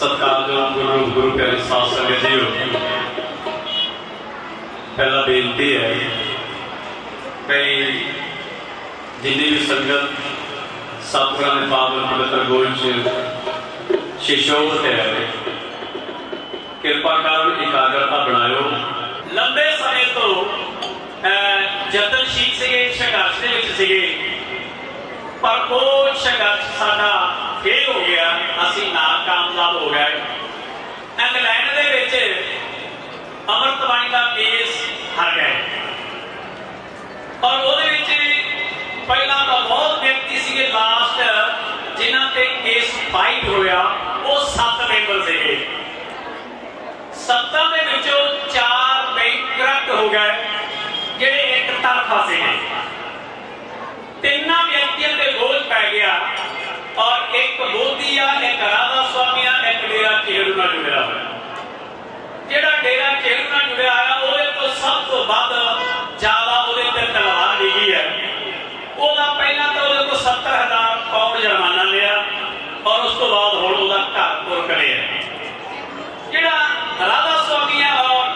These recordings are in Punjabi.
ਸਤਿਕਾਰਯੋਗ ਗੁਰੂ ਗੁਰੂ ਪਿਆਰੇ ਸਾਧ ਸੰਗਤ ਜੀਓ ਪਹਿਲਾ ਬੇਨਤੀ ਹੈ ਕਈ ਜਿੰਨੀ ਵੀ ਸੰਗਤ ਸਤਿਗੁਰਾਂ ਦੇ ਪਾਵਨ ਪਵਿੱਤਰ ਗੋਲ ਚ ਸ਼ਿਸ਼ੋਭਤ ਹੈ ਕਿਰਪਾ ਕਰ ਇਕਾਗਰਤਾ ਬਣਾਇਓ। ਲੰਬੇ ਸਮੇਂ ਤੋਂ ਅਹ, ਸੀਗੇ ਸੰਘਰਸ਼ ਦੇ ਵਿੱਚ ਸੀਗੇ। ਪਰ ਉਹ ਸੰਘਰਸ਼ ਸਾਡਾ ਫੇਲ ਹੋ ਗਿਆ, ਅਸੀਂ ਨਾਕਾਮਯਾਬ ਹੋ ਗਏ। ਇੰਗਲੈਂਡ ਦੇ ਵਿੱਚ ਅਮਰਤਬਾਣੀ ਦਾ ਕੇਸ ਹਾਰ ਗਏ ਔਰ ਉਹਦੇ ਵਿੱਚ ਪਹਿਲਾਂ ਤਾਂ ਬਹੁਤ ਵਿਅਕਤੀ ਸੀਗੇ ਲਾਸਟ ਜਿਨ੍ਹਾਂ ਤੇ ਕੇਸ ਫਾਈਟ ਹੋਇਆ, ਉਹ ਸੱਤ ਮੈਂਬਰ ਸੀਗੇ। ਸੱਤਾਂ ਦੇ ਵਿੱਚੋਂ ਚਾਰ ਬੈਂਕਰਪਟ ਹੋ ਗਏ, ਜਿਹੜੇ ਇੱਕ ਤਰਫਾ ਸੀਗੇ। ਤਿੰਨਾਂ ਵਿਅਕਤੀਆਂ ਤੇ ਬੋਝ ਪੈ ਗਿਆ। ਔਰ ਇੱਕ ਮੋਦੀ ਆ, ਇੱਕ ਰਾਧਾ ਸਵਾਮੀ ਆ, ਇੱਕ ਨਾਲ ਜੁੜਿਆ ਹੋਇਆ। ਜਿਹੜਾ ਡੇਰਾ ਚੇਰੂ ਨਾਲ ਜੁੜਿਆ ਹੋਇਆ, ਉਹਦੇ ਤੋਂ ਸਭ ਤੋਂ ਵੱਧ ਜ਼ਿਆਦਾ ਉਹਦੇ ਤੇ ਤਲਵਾਰ ਡਿੱਗੀ ਹੈ। ਉਹਦਾ ਪਹਿਲਾਂ ਤਾਂ ਉਹਦੇ ਕੋਲ 70000 ਪਾਉਂਡ ਜੁਰਮਾਨਾ ਲਿਆ ਔਰ ਉਸ ਤੋਂ ਬਾਅਦ ਹੁਣ ਉਹਦਾ ਘਰ ਪੁਰਕ ਲਿਆ ਜਿਹੜਾ ਰਾਧਾ ਸਵਾਮੀ ਹੈ ਔਰ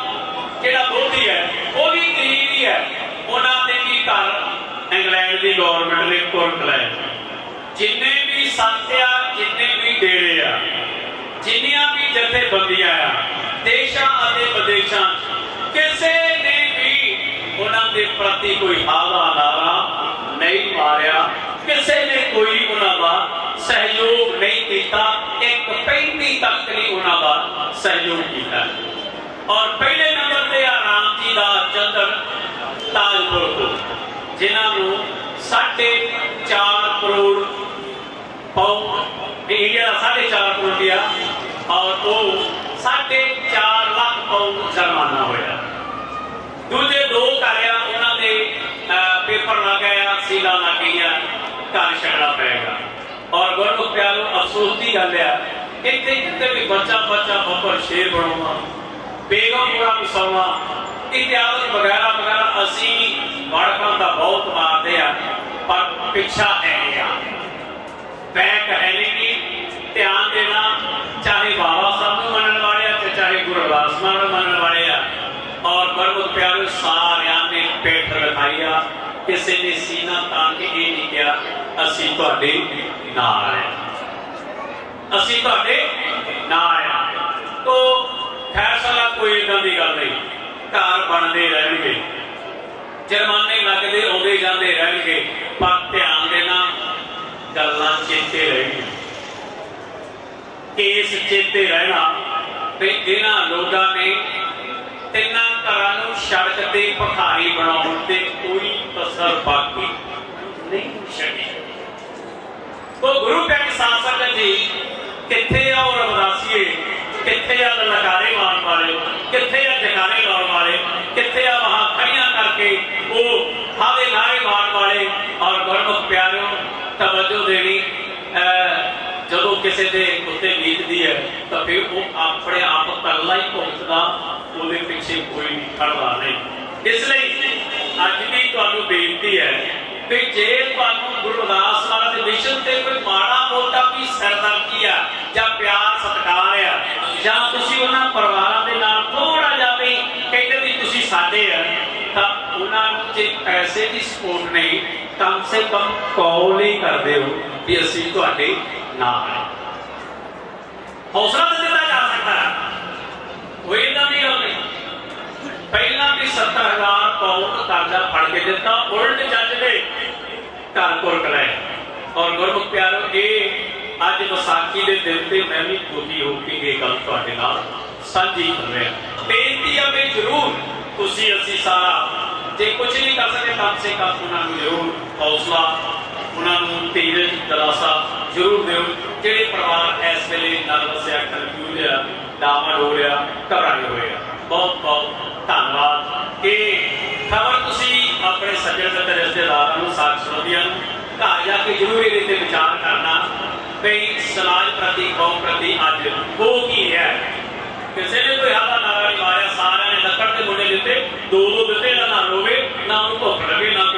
ਜਿਹੜਾ ਮੋਦੀ ਹੈ, ਉਹ ਵੀ ਗਰੀਬ ਹੀ ਹੈ। ਉਹਨਾਂ ਦੇ ਵੀ ਘਰ ਇੰਗਲੈਂਡ ਦੀ ਗਵਰਨਮੈਂਟ ਨੇ ਪੁਰਕ ਲਏ ਜਿੰਨੇ ਵੀ ਸੰਤ ਜਿੰਨੇ ਵੀ ਡੇਰੇ ਆ, ਜਿੰਨੀਆਂ ਵੀ ਜਥੇਬੰਦੀਆਂ ਆ, ਦੇਸ਼ਾਂ ਅਤੇ ਵਿਦੇਸ਼ਾਂ ਕਿਸੇ ਨੇ ਵੀ ਉਹਨਾਂ ਦੇ ਪ੍ਰਤੀ ਕੋਈ ਹਾਵਾ ਨਾਰਾ ਨਹੀਂ ਮਾਰਿਆ, ਕਿਸੇ ਨੇ ਕੋਈ ਉਹਨਾਂ ਦਾ ਸਹਿਯੋਗ ਨਹੀਂ ਕੀਤਾ, ਇੱਕ ਪੈਂਤੀ ਤੱਕ ਨਹੀਂ ਉਹਨਾਂ ਦਾ ਸਹਿਯੋਗ ਕੀਤਾ। ਔਰ ਪਹਿਲੇ ਨੰਬਰ ਤੇ ਆ ਰਾਮ ਜੀ ਦਾ ਚੰਦਰ ਤਾਜਪੁਰ ਤੋਂ, ਜਿਨ੍ਹਾਂ ਨੂੰ 4.5 ਕਰੋੜ ਪਾਉਂਡ ਇੰਡੀਆ ਦਾ 4.5 ਕਰੋੜ ਦਿਆ ਔਰ ਉਹ 4.5 ਲੱਖ ਪਾਉਂਡ ਜੁਰਮਾਨਾ ਹੋਇਆ ਦੂਜੇ ਦੋ ਕਰਿਆ ਉਹਨਾਂ ਦੇ ਪੇਪਰ ਲੱਗ ਗਿਆ ਸੀਲਾ ਲੱਗ ਗਈਆਂ ਘਰ ਛੱਡਣਾ ਪਏਗਾ ਔਰ ਗੁਰਮੁਖ ਪਿਆਰੋ ਅਫਸੋਸ ਦੀ ਗੱਲ ਆ ਇੱਥੇ ਜਿੱਥੇ ਵੀ ਬੱਚਾ ਬੱਚਾ ਬੱਬਰ ਸ਼ੇਰ ਬਣਾਉਣਾ ਬੇਗਮ ਪੂਰਾ ਵਸਾਉਣਾ ਇਤਿਆਦਿ ਵਗੈਰਾ ਵਗੈਰਾ ਅਸੀਂ ਵੜਕਾਂ ਦਾ ਬਹੁਤ ਮਾਰਦੇ ਆ ਪਰ ਪਿੱਛਾ ਹੈ ਨਹੀਂ ਆ ਧਿਆਨ ਦੇਣਾ, ਚਾਹੇ ਬਾਬਾ ਸਾਹਿਬ ਨੂੰ ਮੰਨਣ ਵਾਲੇ ਆ ਚਾਹੇ ਗੁਰੂ ਰਵਿਦਾਸ ਮਾਨ ਨੂੰ ਮੰਨਣ ਵਾਲੇ ਆ। ਔਰ ਗੁਰਮੁਖ ਪਿਆਰੇ, ਸਾਰਿਆਂ ਨੇ ਪੇਟ ਰਖਾਈ ਕਿਸੇ ਨੇ ਸੀਨਾ ਤਾਣ ਕੇ ਇਹ ਨਹੀਂ ਕਿਹਾ, ਅਸੀਂ ਤੁਹਾਡੇ ਨਾਲ ਆ। ਅਸੀਂ ਤੁਹਾਡੇ ਨਾਲ ਆ। ਤੋ ਖੈਰ ਕੋਈ ਇਦਾਂ ਦੀ ਗੱਲ ਨਹੀਂ। ਘਰ ਬਣਦੇ ਰਹਿਣਗੇ। ਜੁਰਮਾਨੇ ਲੱਗਦੇ ਆਉਂਦੇ ਜਾਂਦੇ ਰਹਿਣਗੇ। ਪਰ ਧਿਆਨ ਦੇਣਾ ਗੱਲਾਂ ਚੇਤੇ ਰਹਿਣਗੀਆਂ ਕੇਸ ਚੇਤੇ ਰਹਿਣਾ ਤੇ ਇਹਨਾਂ ਲੋਕਾਂ ਨੇ ਤਿੰਨਾਂ ਘਰਾਂ ਨੂੰ ਸੜਕ ਤੇ ਭਖਾਰੀ ਬਣਾਉਣ ਤੇ ਕੋਈ ਕਸਰ ਬਾਕੀ ਨਹੀਂ ਛੱਡੀ। ਉਹ ਗੁਰੂ ਪਿਆਰੇ ਸਾਧ ਜੀ, ਕਿੱਥੇ ਆ ਉਹ ਰਮਦਾਸੀਏ ਕਿੱਥੇ ਆ ਲਲਕਾਰੇ ਮਾਰਨ ਵਾਲੇ? ਕਿੱਥੇ ਆ ਜਕਾਰੇ ਲਾਉਣ ਵਾਲੇ? ਕਿੱਥੇ ਆ ਵਹਾਂ ਖੜੀਆਂ ਕਰਕੇ ਉਹ ਹਾਵੇ ਨਾਰੇ ਮਾਰਨ ਵਾਲੇ? ਔਰ ਗੁਰਮੁਖ ਪਿਆਰਿਓ ਤਵੱਜੋ ਦੇਣੀ ਜਦੋਂ ਕਿਸੇ ਦੇ ਉੱਤੇ ਬੀਤਦੀ ਹੈ, ਤਾਂ ਫਿਰ ਉਹ ਆਪਣੇ ਆਪ ਕੱਲਾ ਹੀ ਭੁਗਤਦਾ ਉਹਦੇ ਪਿੱਛੇ ਕੋਈ ਨਹੀਂ ਖੜਦਾ ਨਹੀਂ। ਇਸ ਲਈ ਅੱਜ ਵੀ ਤੁਹਾਨੂੰ ਬੇਨਤੀ ਹੈ ਕਿ ਜੇ ਤੁਹਾਨੂੰ ਗੁਰੂ ਰਵਿਦਾਸ ਮਹਾਰਾਜ ਦੇ ਮਿਸ਼ਨ ਤੇ ਕੋਈ ਮਾੜਾ ਮੋਟਾ ਵੀ ਸਰਦਰਦੀ ਆ, ਜਾਂ ਪਿਆਰ ਸਤਿਕਾਰ ਆ, ਜਾਂ ਤੁਸੀਂ ਉਹਨਾਂ ਪਰਿਵਾਰਾਂ ਦੇ ਨਾਲ ਥੋੜਾ ਜਿਹਾ ਵੀ ਕਹਿੰਦੇ ਵੀ ਤੁਸੀਂ ਸਾਡੇ ਆ, ਤਾਂ ਉਹਨਾਂ ਨੂੰ ਜੇ ਪੈਸੇ ਦੀ ਸਪੋਰਟ ਨਹੀਂ। ਕਮ ਸੇ ਕਮ ਕਾਲ ਹੀ ਕਰਦੇ ਹੋ ਵੀ ਅਸੀਂ ਤੁਹਾਡੇ ਨਾਲ ਹਾਂ। ਹੌਸਲਾ ਤਾਂ ਦਿੱਤਾ ਜਾ ਸਕਦਾ ਹੈ। ਕੋਈ ਇਦਾਂ ਦੀ ਗੱਲ ਨਹੀਂ। ਪਹਿਲਾਂ ਵੀ 70000 ਪਾਉਂਡ ਕਰਜ਼ਾ ਫੜ ਕੇ ਦਿੱਤਾ, ਉਲਟ ਜੱਜ ਨੇ ਘਰ ਪੁਰਕ ਲਏ ਔਰ ਗੁਰਮੁਖ ਪਿਆਰੋ, ਇਹ ਅੱਜ ਵਿਸਾਖੀ ਦੇ ਦਿਨ ਤੇ ਮੈਂ ਵੀ ਦੁਖੀ ਹੋ ਕੇ ਇਹ ਗੱਲ ਤੁਹਾਡੇ ਨਾਲ ਸਾਂਝੀ ਕਰ ਰਿਹਾ। ਬੇਨਤੀ ਆ ਵੀ ਜ਼ਰੂਰ ਤੁਸੀਂ ਅਸੀਂ ਸਾਰਾ ਜੇ ਕੁਝ ਨਹੀਂ ਕਰ ਸਕੇ ਕਮ ਸੇ ਕਮ ਉਹਨਾਂ ਨੂੰ ਜ਼ਰੂਰ ਹੌਸਲਾ, ਉਹਨਾਂ ਨੂੰ ਧੀਰਜ, ਦਲਾਸਾ ਜ਼ਰੂਰ ਦਿਓ। ਜਿਹੜੇ ਪਰਿਵਾਰ ਇਸ ਵੇਲੇ ਨਰਵਸ ਆ ਕਨਫਿਊਜ਼ ਆ ਡਾਮਾ ਡੋਲਿਆ ਘਬਰਾਏ ਹੋਏ ਆ। ਬਹੁਤ ਬਹੁਤ ਧੰਨਵਾਦ। ਇਹ ਖਬਰ ਤੁਸੀਂ ਆਪਣੇ ਸੱਜਣ ਅਤੇ ਰਿਸ਼ਤੇਦਾਰਾਂ ਨੂੰ ਸਾਥ ਸੰਬੰਧੀਆਂ ਘਰ ਜਾ ਕੇ ਜ਼ਰੂਰ ਇਹਦੇ ਤੇ ਵਿਚਾਰ ਕਰਨਾ। ਵੀ ਸਮਾਜ ਪ੍ਰਤੀ, ਕੌਮ ਪ੍ਰਤੀ ਅੱਜ ਹੋ ਕੀ ਹੈ? ਕਿਸੇ ਨੇ ਕੋਈ ਹਾਲਾ ਨਾਰਾ ਨਹੀਂ ਮਾਰਿਆ, ਸਾਰਿਆਂ ਨੇ ਲੱਕੜ ਦੇ ਮੁੰਡੇ ਦਿੱਤੇ ਦੋ ਦੋ ਦਿੱਤੇ ਨਾ ਨਾ ਰੋਵੇ